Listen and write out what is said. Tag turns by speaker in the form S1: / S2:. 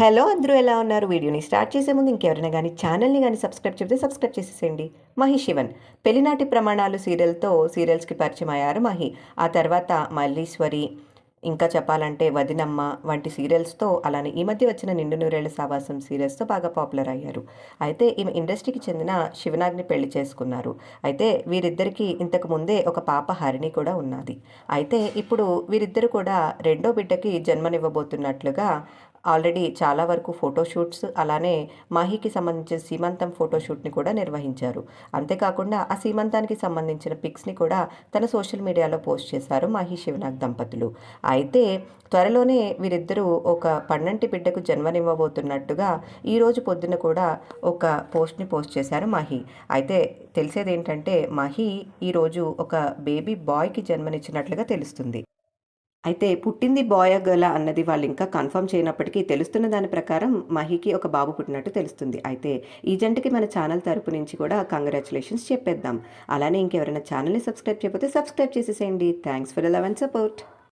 S1: Hello అందరూ ఎలా ఉన్నారు? వీడియోని స్టార్ట్ చేసే ముందు ఇంకెవరైనా కానీ ఛానల్ని కానీ సబ్స్క్రైబ్ చెప్తే సబ్స్క్రైబ్ చేసేసేయండి. మహి శివన్. పెళ్ళినాటి ప్రమాణాలు సీరియల్తో సీరియల్స్కి పరిచయం అయ్యారు మహి. ఆ తర్వాత మల్లీశ్వరి ఇంకా చెప్పాలంటే వదినమ్మ వంటి సీరియల్స్తో అలానే ఈ మధ్య వచ్చిన నిండు నూరేళ్ళ సావాసం సీరియల్స్తో బాగా పాపులర్ అయ్యారు. అయితే ఈమె ఇండస్ట్రీకి చెందిన శివనాగ్ని పెళ్ళి చేసుకున్నారు. అయితే వీరిద్దరికి ఇంతకు ముందే ఒక పాప హరిణి కూడా ఉన్నది. అయితే ఇప్పుడు వీరిద్దరు కూడా రెండో బిడ్డకి జన్మనివ్వబోతున్నట్లుగా ఆల్రెడీ చాలా వరకు ఫోటోషూట్స్ అలానే మాహికి సంబంధించిన సీమంతం ఫోటోషూట్ని కూడా నిర్వహించారు. అంతేకాకుండా ఆ సీమంతానికి సంబంధించిన పిక్స్ని కూడా తన సోషల్ మీడియాలో పోస్ట్ చేశారు మాహి శివనాగ్ దంపతులు. అయితే త్వరలోనే వీరిద్దరూ ఒక పన్నంటి బిడ్డకు జన్మనివ్వబోతున్నట్టుగా ఈరోజు పొద్దున కూడా ఒక పోస్ట్ని పోస్ట్ చేశారు మాహి. అయితే తెలిసేది ఏంటంటే మహి ఈరోజు ఒక బేబీ బాయ్కి జన్మనిచ్చినట్లుగా తెలుస్తుంది. అయితే పుట్టింది బాయ్ గల అన్నది వాళ్ళు ఇంకా కన్ఫర్మ్ చేయనప్పటికీ తెలుస్తున్న దాని ప్రకారం మహికి ఒక బాబు పుట్టినట్టు తెలుస్తుంది. అయితే ఈ జంటకి మన ఛానల్ తరపు నుంచి కూడా కంగ్రాచులేషన్స్ చెప్పేద్దాం. అలానే ఇంకెవరైనా ఛానల్ని సబ్స్క్రైబ్ చేయకపోతే సబ్స్క్రైబ్ చేసేసేయండి. Thanks for love and support.